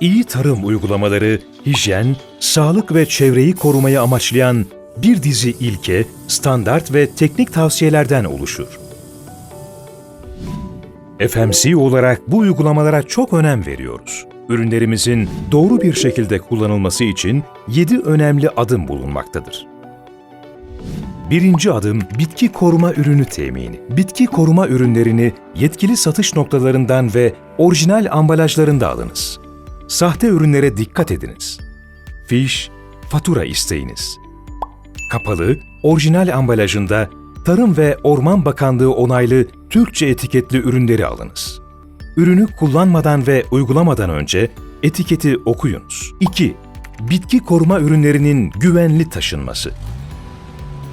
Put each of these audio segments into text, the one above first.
iyi tarım uygulamaları, hijyen, sağlık ve çevreyi korumayı amaçlayan bir dizi ilke, standart ve teknik tavsiyelerden oluşur. FMC olarak bu uygulamalara çok önem veriyoruz. Ürünlerimizin doğru bir şekilde kullanılması için 7 önemli adım bulunmaktadır. Birinci adım bitki koruma ürünü temini. Bitki koruma ürünlerini yetkili satış noktalarından ve orijinal ambalajlarında alınız. Sahte ürünlere dikkat ediniz. Fiş, fatura isteyiniz. Kapalı, orijinal ambalajında Tarım ve Orman Bakanlığı onaylı Türkçe etiketli ürünleri alınız. Ürünü kullanmadan ve uygulamadan önce etiketi okuyunuz. 2. Bitki koruma ürünlerinin güvenli taşınması.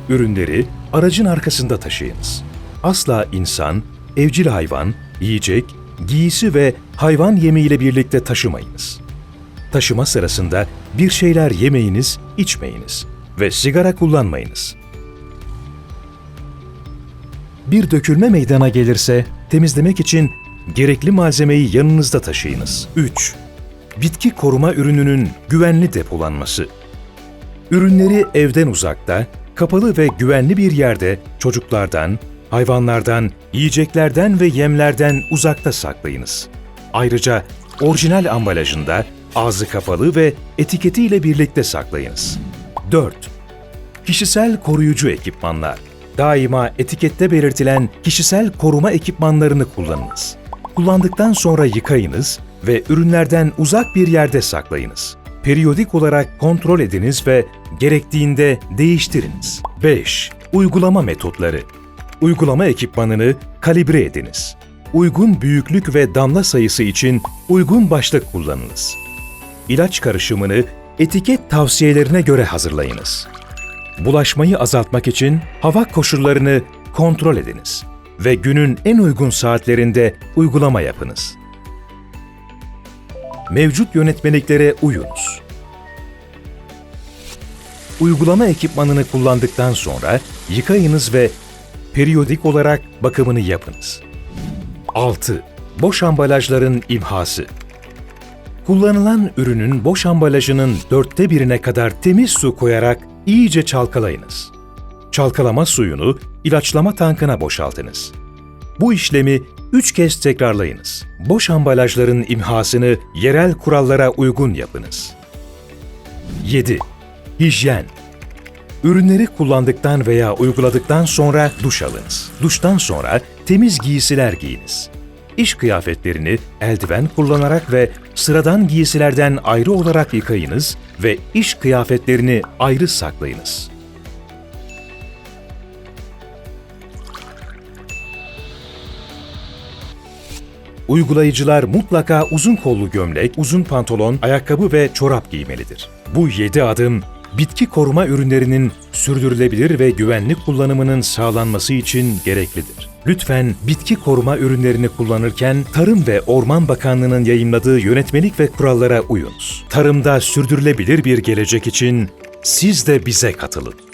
Ürünleri aracın arkasında taşıyınız. Asla insan, evcil hayvan, yiyecek, giysi ve hayvan yemiyle birlikte taşımayınız. Taşıma sırasında bir şeyler yemeyiniz, içmeyiniz ve sigara kullanmayınız. Bir dökülme meydana gelirse temizlemek için gerekli malzemeyi yanınızda taşıyınız. 3. Bitki koruma ürününün güvenli depolanması. Ürünleri evden uzakta, kapalı ve güvenli bir yerde çocuklardan, hayvanlardan, yiyeceklerden ve yemlerden uzakta saklayınız. Ayrıca orijinal ambalajında ağzı kapalı ve etiketiyle birlikte saklayınız. 4. Kişisel koruyucu ekipmanlar. Daima etikette belirtilen kişisel koruma ekipmanlarını kullanınız. Kullandıktan sonra yıkayınız ve ürünlerden uzak bir yerde saklayınız. Periyodik olarak kontrol ediniz ve gerektiğinde değiştiriniz. 5. Uygulama metotları. Uygulama ekipmanını kalibre ediniz. Uygun büyüklük ve damla sayısı için uygun başlık kullanınız. İlaç karışımını etiket tavsiyelerine göre hazırlayınız. Bulaşmayı azaltmak için hava koşullarını kontrol ediniz ve günün en uygun saatlerinde uygulama yapınız. Mevcut yönetmeliklere uyunuz. Uygulama ekipmanını kullandıktan sonra yıkayınız ve periyodik olarak bakımını yapınız. 6. Boş ambalajların imhası. Kullanılan ürünün boş ambalajının dörtte birine kadar temiz su koyarak iyice çalkalayınız. Çalkalama suyunu ilaçlama tankına boşaltınız. Bu işlemi 3 kez tekrarlayınız. Boş ambalajların imhasını yerel kurallara uygun yapınız. 7. Hijyen Ürünleri kullandıktan veya uyguladıktan sonra duş alınız. Duştan sonra temiz giysiler giyiniz. İş kıyafetlerini eldiven kullanarak ve sıradan giysilerden ayrı olarak yıkayınız ve iş kıyafetlerini ayrı saklayınız. Uygulayıcılar mutlaka uzun kollu gömlek, uzun pantolon, ayakkabı ve çorap giymelidir. Bu 7 adım bitki koruma ürünlerinin sürdürülebilir ve güvenli kullanımının sağlanması için gereklidir. Lütfen bitki koruma ürünlerini kullanırken Tarım ve Orman Bakanlığı'nın yayımladığı yönetmelik ve kurallara uyunuz. Tarımda sürdürülebilir bir gelecek için siz de bize katılın.